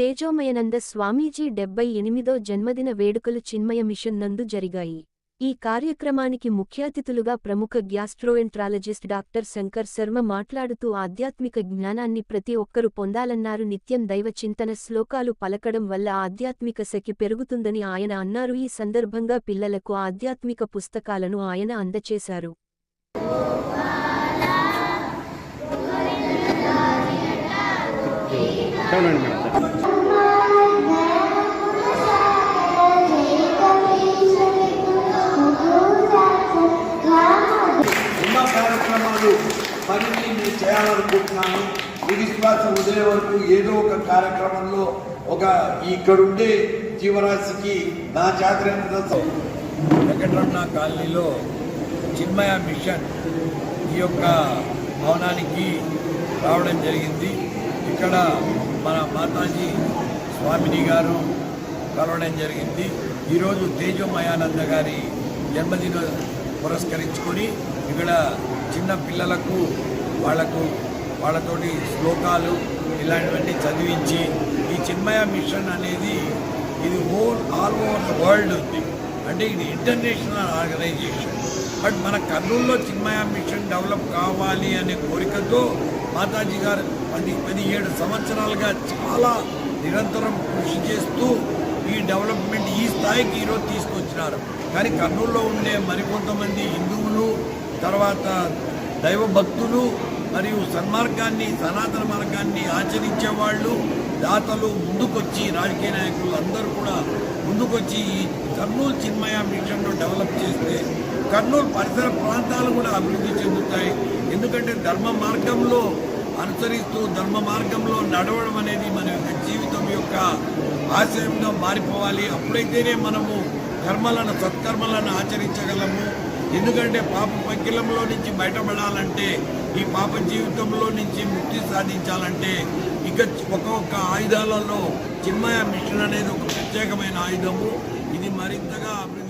తేజోమయనంద స్వామీజీ డెబ్బై ఎనిమిదో జన్మదిన వేడుకలు చిన్మయ మిషన్ నందు జరిగాయి. ఈ కార్యక్రమానికి ముఖ్యాతిథులుగా ప్రముఖ గ్యాస్ట్రోఎంట్రాలజిస్ట్ డాక్టర్ శంకర్ శర్మ మాట్లాడుతూ ఆధ్యాత్మిక జ్ఞానాన్ని ప్రతి ఒక్కరూ పొందాలన్నారు. నిత్యం దైవ చింతన శ్లోకాలు పలకడం వల్ల ఆధ్యాత్మిక శక్తి పెరుగుతుందని ఆయన అన్నారు. ఈ సందర్భంగా పిల్లలకు ఆధ్యాత్మిక పుస్తకాలను ఆయన అందచేశారు. చూడండి మేడం? కార్యక్రమాలు పనిని నేను చేయాలనుకుంటున్నాను. ఈ విశ్వాసం వదిలే వరకు ఏదో ఒక కార్యక్రమంలో ఒక ఇక్కడుండే జీవరాశికి నా చాకరేంద్ర వెంకటరమణ కాలనీలో చిన్మయ మిషన్ ఈ యొక్క భవనానికి రావడం జరిగింది. ఇక్కడ మన మాతాజీ స్వామిని గారు కలవడం జరిగింది. ఈరోజు తేజోమయానంద గారి జన్మదిన పురస్కరించుకొని ఇక్కడ చిన్న పిల్లలకు వాళ్ళకు వాళ్ళతోటి శ్లోకాలు ఇలాంటివన్నీ చదివించి ఈ చిన్మయ మిషన్ అనేది ఇది all all over the world ఉంది. అంటే ఇది ఇంటర్నేషనల్ ఆర్గనైజేషన్ బట్ మన కర్నూలులో చిన్మయ మిషన్ డెవలప్ కావాలి అనే కోరికతో మాతాజీ గారు పది పదిహేడు సంవత్సరాలుగా చాలా నిరంతరం కృషి చేస్తూ ఈ డెవలప్మెంట్ ఈ స్థాయికి ఈరోజు తీసుకొచ్చినారు. కానీ కర్నూలులో ఉండే మరికొంతమంది హిందువులు తర్వాత దైవ భక్తులు మరియు సన్మార్గాన్ని సనాతన మార్గాన్ని ఆచరించే వాళ్ళు దాతలు ముందుకొచ్చి రాజకీయ నాయకులు అందరూ కూడా ముందుకొచ్చి ఈ కర్నూలు చిన్మయ మిషన్ను డెవలప్ చేస్తే కర్నూలు పరిసర ప్రాంతాలు కూడా అభివృద్ధి చెందుతాయి. ఎందుకంటే ధర్మ మార్గంలో అనుసరిస్తూ ధర్మ మార్గంలో నడవడం అనేది మన యొక్క జీవితం యొక్క ఆశయంగా మారిపోవాలి. అప్పుడైతేనే మనము కర్మలను సత్కర్మలను ఆచరించగలము. ఎందుకంటే పాప పక్కిలంలో నుంచి బయటపడాలంటే ఈ పాప జీవితంలో నుంచి ముక్తి సాధించాలంటే ఇక ఒక్కొక్క ఆయుధాలలో చిన్మయ మిషన్ అనేది ఒక ప్రత్యేకమైన ఆయుధము. ఇది మరింతగా అభివృద్ధి